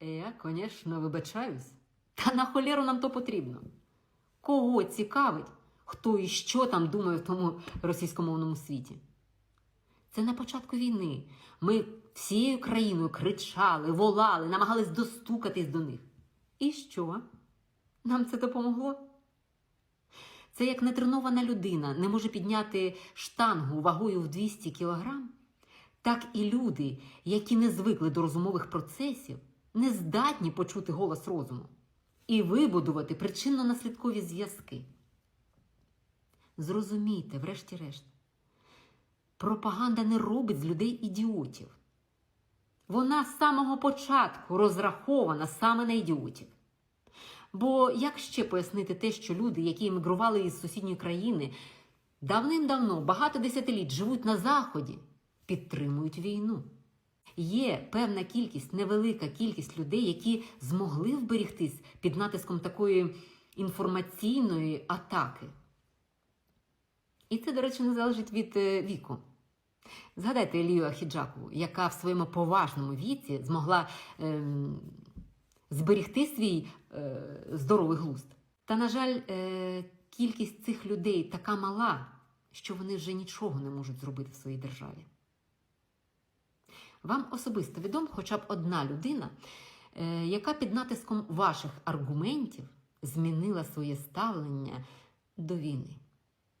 Я, звісно, вибачаюсь. Та на холєру нам то потрібно. Кого цікавить, хто і що там думає в тому російськомовному світі? Це на початку війни. Ми всією країною кричали, волали, намагались достукатись до них. І що? Нам це допомогло? Це як нетренована людина не може підняти штангу вагою в 200 кілограм, так і люди, які не звикли до розумових процесів, не здатні почути голос розуму і вибудувати причинно-наслідкові зв'язки. Зрозумійте, врешті-решт, пропаганда не робить з людей ідіотів. Вона з самого початку розрахована саме на ідіотів. Бо як ще пояснити те, що люди, які емігрували із сусідньої країни, давним-давно, багато десятиліть живуть на Заході, підтримують війну? Є певна кількість, невелика кількість людей, які змогли вберігтись під натиском такої інформаційної атаки. І це, до речі, не залежить від е, віку. Згадайте Елію Ахіджакову, яка в своєму поважному віці змогла ем, зберігти свій е, здоровий глузд. Та, на жаль, е, кількість цих людей така мала, що вони вже нічого не можуть зробити в своїй державі. Вам особисто відома хоча б одна людина, е, яка під натиском ваших аргументів змінила своє ставлення до війни.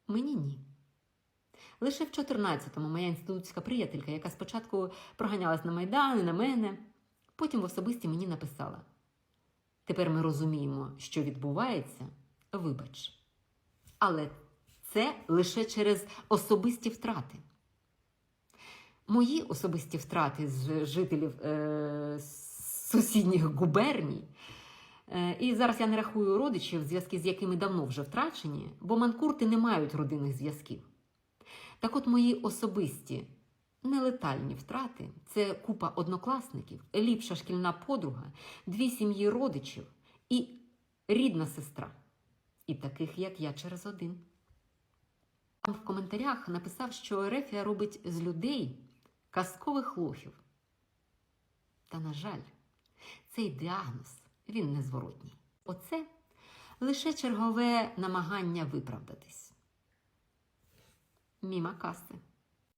Мені ні. Лише в 14-му моя інститутська приятелька, яка спочатку проганялась на Майдан на мене, потім в особисті мені написала: Тепер ми розуміємо, що відбувається, вибач. Але це лише через особисті втрати. Мої особисті втрати з жителів е, сусідніх губерній. Е, і зараз я не рахую родичів, зв'язки з якими давно вже втрачені, бо манкурти не мають родинних зв'язків. Так от мої особисті нелетальні втрати це купа однокласників, ліпша шкільна подруга, дві сім'ї родичів і рідна сестра. І таких, як я, через один. Там в коментарях написав, що Ерефія робить з людей казкових лохів. Та, на жаль, цей діагноз він незворотній. Оце лише чергове намагання виправдатись. Міма каси.